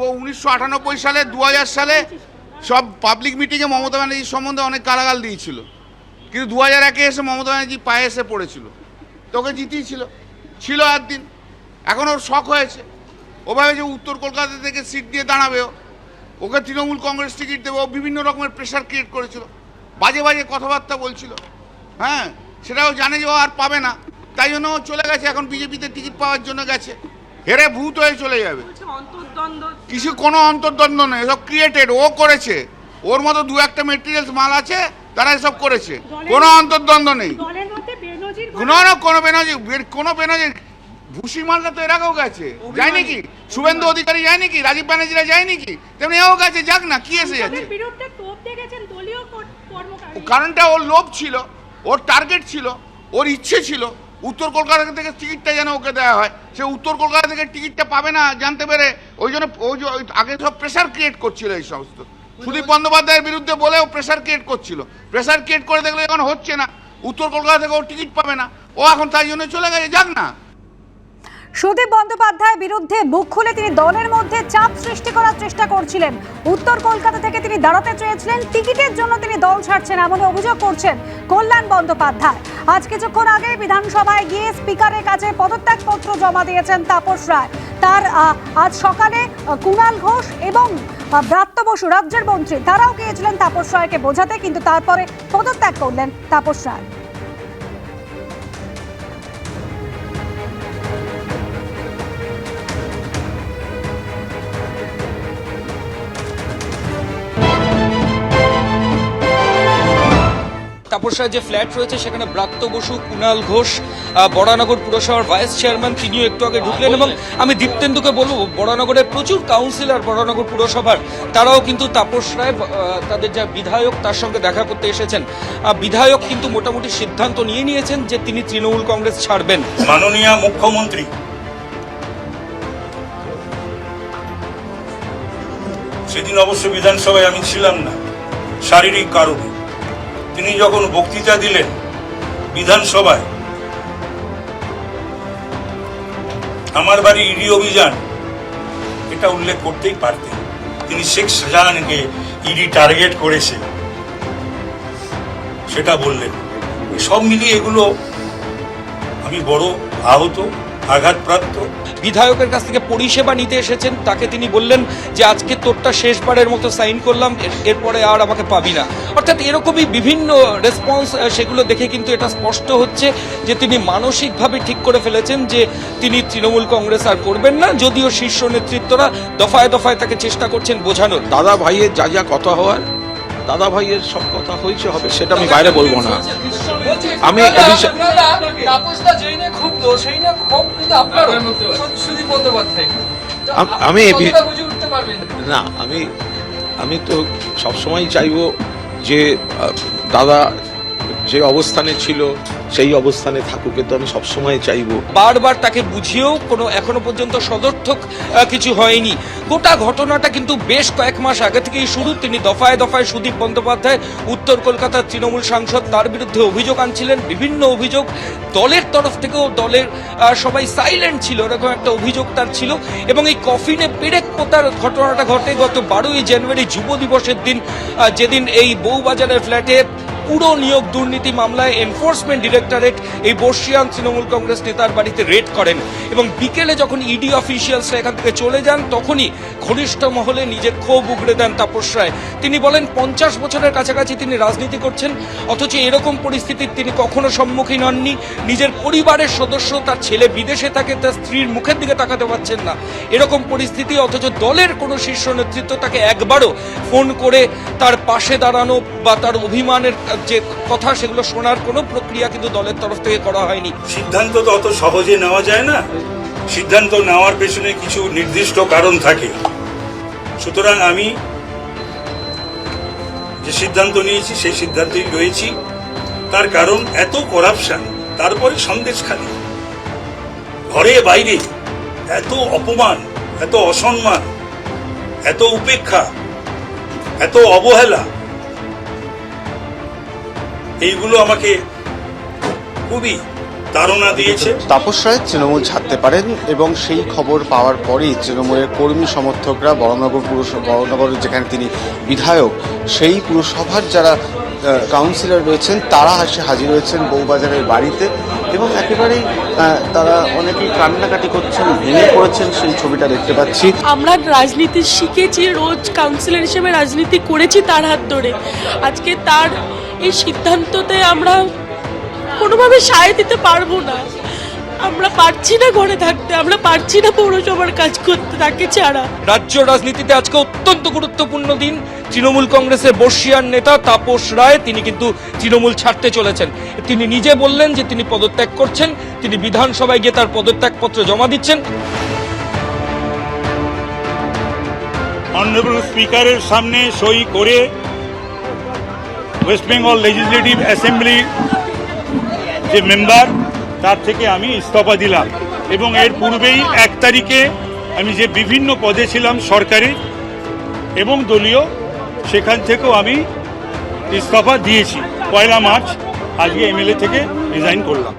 উনিশশো আটানব্বই সালে, দু হাজার সালে সব পাবলিক মিটিংয়ে মমতা ব্যানার্জির সম্বন্ধে অনেক গালাগাল দিয়েছিল। কিন্তু দু হাজার একে এসে মমতা ব্যানার্জি পায়ে এসে পড়েছিল। তোকে জিতিয়েছিল। ছিল একদিন। এখন ওর শখ হয়েছে। ও ভাবে যে উত্তর কলকাতা থেকে সিট দিয়ে দাঁড়াবে। ওকে তৃণমূল কংগ্রেস টিকিট দেবে। ও বিভিন্ন রকমের প্রেশার ক্রিয়েট করেছিল। বাজে বাজে কথাবার্তা বলছিল। হ্যাঁ সেটাও জানে যে ও আর পাবে না। তাই জন্য ও চলে গেছে। এখন বিজেপিতে টিকিট পাওয়ার জন্য গেছে। হেরে ভূত হয়ে চলে যাবে। অন্তর্দ্বন্দ্ব কিছু কোনো অন্তর্দ্বন্দ্ব নেই এসব ক্রিয়েটেড ও করেছে। ওর মতো দু একটা মেটেরিয়ালস মাল আছে তারা এসব করেছে। কোনো অন্তর্দ্বন্দ্ব নেই। না কোনো বেনজি কোনো বেনজি ভুসি মালটা তো এর আগেও গেছে যায় নাকি শুভেন্দু অধিকারী যায় নাকি রাজীব ব্যানার্জিরা যায় নাকি তেমনি এও গেছে যাক না কি এসে যাচ্ছে। কারণটা ওর লোভ ছিল ওর টার্গেট ছিল ওর ইচ্ছে ছিল। উত্তর কলকাতা থেকে টিকিটটা যেন ওকে দেওয়া হয়। সে উত্তর কলকাতা থেকে টিকিটটা পাবে না, জানতে পেরে ওই জন্য ওই আগে সব প্রেশার ক্রিয়েট করছিল এই সমস্ত। সুদীপ বন্দ্যোপাধ্যায়ের বিরুদ্ধে বলেও প্রেশার ক্রিয়েট করছিল। প্রেশার ক্রিয়েট করে দেখলে এখন হচ্ছে না। উত্তর কলকাতা থেকে ও টিকিট পাবে না। ও এখন তাই জন্য চলে গেছে, যাক না। সুদীপ বন্দ্যোপাধ্যায়ের বিরুদ্ধে মুখ খুলে তিনি দলের মধ্যে চাপ সৃষ্টি করার চেষ্টা করছিলেন। উত্তর কলকাতা থেকে তিনি দাঁড়াতে চেয়েছিলেন। টিকিটের জন্য তিনি দল ছাড়ছেন এমন অভিযোগ করছেন কল্যাণ বন্দ্যোপাধ্যায়। আজ কিছুক্ষণ আগে বিধানসভায় গিয়ে স্পিকারের কাছে পদত্যাগপত্র জমা দিয়েছেন তাপস রায়। তার আজ সকালে কুণাল ঘোষ এবং ভ্রাত্য বসু, রাজ্যের মন্ত্রী, তারাও গিয়েছিলেন তাপস রায়কে বোঝাতে, কিন্তু তারপরে পদত্যাগ করলেন তাপস রায়। তাপসরায় যে ফ্ল্যাট রয়েছে সেখানে ব্রাত্য বসু কুণাল ঘোষ বড়ানগর পুরসভার ভাইস চেয়ারম্যান তিনিও একটু আগে ঢুকলেন এবং আমি দীপ্তেন্দুকে বলব বড়ানগরের প্রচুর কাউন্সিলর বড়ানগর পুরসভার তারাও কিন্তু তাপস রায় তাদের যা বিধায়ক তার সঙ্গে দেখা করতে এসেছেন। বিধায়ক কিন্তু মোটামুটি সিদ্ধান্ত নিয়ে নিয়েছেন যে তিনি তৃণমূল কংগ্রেস ছাড়বেন। মাননীয় মুখ্যমন্ত্রী। সেদিন অবশ্য বিধানসভায় আমি ছিলাম না শারীরিক কারণে। তিনি যখন বক্তৃতা দিলেন বিধানসভায়, আমার বাড়ি ইডি অভিযান, এটা উল্লেখ করতেই পারতেন। তিনি শেখ শাহজাহানকে ইডি টার্গেট করেছে। সেটা বললেন। সব মিলিয়ে এগুলো আমি বড় আহত। আঘাতপ্রাপ্ত। বিধায়কের কাছ থেকে পরিষেবা নিতে এসেছেন। তাকে তিনি বললেন যে আজকে তোরটা শেষবারের মতো সাইন করলাম এরপরে আর আমাকে পাবি না। অর্থাৎ এরকমই বিভিন্ন রেসপন্স সেগুলো দেখে কিন্তু এটা স্পষ্ট হচ্ছে যে তিনি মানসিকভাবে ঠিক করে ফেলেছেন যে তিনি তৃণমূল কংগ্রেস আর করবেন না। যদিও শীর্ষ নেতৃত্বরা দফায় দফায় তাকে চেষ্টা করছেন বোঝানোর। দাদা ভাইয়ের যা যা কথা হওয়ার দাদা ভাইয়ের সব কথা হয়েছে হবে সেটা আমি বাইরে বলব না। আমি আম- না আমি আমি তো সবসময় চাইব যে দাদা যে অবস্থানে ছিল, সেই অবস্থানে থাকুক কিন্তু আমি সবসময় চাইব। বারবার তাকে বুঝিয়েও কোনো, এখনও পর্যন্ত সদর্থক কিছু হয়নি। গোটা ঘটনাটা কিন্তু বেশ কয়েক মাস আগে থেকেই শুরু। তিনি দফায় দফায় সুদীপ বন্দ্যোপাধ্যায়, উত্তর কলকাতার তৃণমূল সাংসদ, তার বিরুদ্ধে অভিযোগ আনছিলেন, বিভিন্ন অভিযোগ। দলের তরফ থেকেও দলের সবাই সাইলেন্ট ছিল, এরকম একটা অভিযোগ তার ছিল। এবং এই কফিনে পেরেক পোতার ঘটনাটা ঘটে গত বারোই জানুয়ারি যুব দিবসের দিন। যেদিন এই বউবাজারের ফ্ল্যাটে পুরো নিয়োগ দুর্নীতি মামলায় এনফোর্সমেন্ট ডিরেক্টরেট এই বর্ষিয়ান তৃণমূল কংগ্রেস নেতার বাড়িতে রেড করেন এবং বিকেলে যখন ইডি অফিসিয়ালসরা এখান থেকে চলে যান, তখনই ঘনিষ্ঠ মহলে নিজের ক্ষোভ উগড়ে দেন তাপস রায়। তিনি বলেন, পঞ্চাশ বছরের কাছাকাছি তিনি রাজনীতি করছেন, অথচ এরকম পরিস্থিতির তিনি কখনো সম্মুখীন হননি। নিজের পরিবারের সদস্য, তার ছেলে বিদেশে থাকে, তার স্ত্রীর মুখের দিকে তাকাতে পারছেন না। এরকম পরিস্থিতি, অথচ দলের কোনো শীর্ষ নেতৃত্ব তাকে একবারও ফোন করে তার পাশে দাঁড়ানো বা তার অভিমানের যে কথা সেগুলো শোনার কোনো প্রক্রিয়া কিন্তু দলের তরফ থেকে করা হয়নি। সিদ্ধান্ত তো অত সহজে নেওয়া যায় না। সিদ্ধান্ত নেওয়ার পেছনে কিছু নির্দিষ্ট কারণ থাকে। সুতরাং আমি যে সিদ্ধান্ত নিয়েছি, সেই সিদ্ধান্তই রয়েছি। তার কারণ এত করাপশন তারপরে সন্দেশ খালি। ঘরে বাইরে এত অপমান, এত অসম্মান, এত উপেক্ষা, এত অবহেলা এইগুলো আমাকে খুবই তাড়না দিয়েছে। তাপস রায় তৃণমূল ছাড়তে পারেন এবং সেই খবর পাওয়ার পরেই তৃণমূলের কর্মী সমর্থকরা বড়নগর পুরসভা বড়নগর যেখানে তিনি বিধায়ক সেই পুরসভার যারা কাউন্সিলর রয়েছেন তারা এসে হাজির হয়েছেন বউবাজারের বাড়িতে এবং একেবারেই তারা অনেকেই কান্নাকাটি করছেন ভেঙে পড়েছেন সেই ছবিটা দেখতে পাচ্ছি। আমরা রাজনীতি শিখেছি রোজ কাউন্সিলর হিসেবে রাজনীতি করেছি তার হাত ধরে। আজকে তার এই সিদ্ধান্ততে আমরা কোনোভাবে সায় দিতে পারব না। আমরা পারছি না ঘরে থাকতে আমরা পারছি না পৌরসভার কাজ করতে তাকে ছাড়া। রাজ্য রাজনীতিতে আজকে অত্যন্ত গুরুত্বপূর্ণ দিন। তৃণমূল কংগ্রেসের বর্ষিয়ান নেতা তাপস রায় তিনি কিন্তু তৃণমূল ছাড়তে চলেছেন। তিনি নিজে বললেন যে তিনি পদত্যাগ করছেন তিনি বিধানসভায় গিয়ে তার পদত্যাগপত্র জমা দিচ্ছেন। অনারেবল স্পিকারের সামনে সই করে ওয়েস্ট বেঙ্গল লেজিসলেটিভ অ্যাসেম্বলি যে মেম্বার তার থেকে আমি ইস্তফা দিলাম। এবং এর পূর্বেই এক তারিখে আমি যে বিভিন্ন পদে ছিলাম সরকারি এবং দলীয়, সেখান থেকেও আমি ইস্তফা দিয়েছি। পয়লা মার্চ আজকে এমএলএ থেকে রিজাইন করলাম।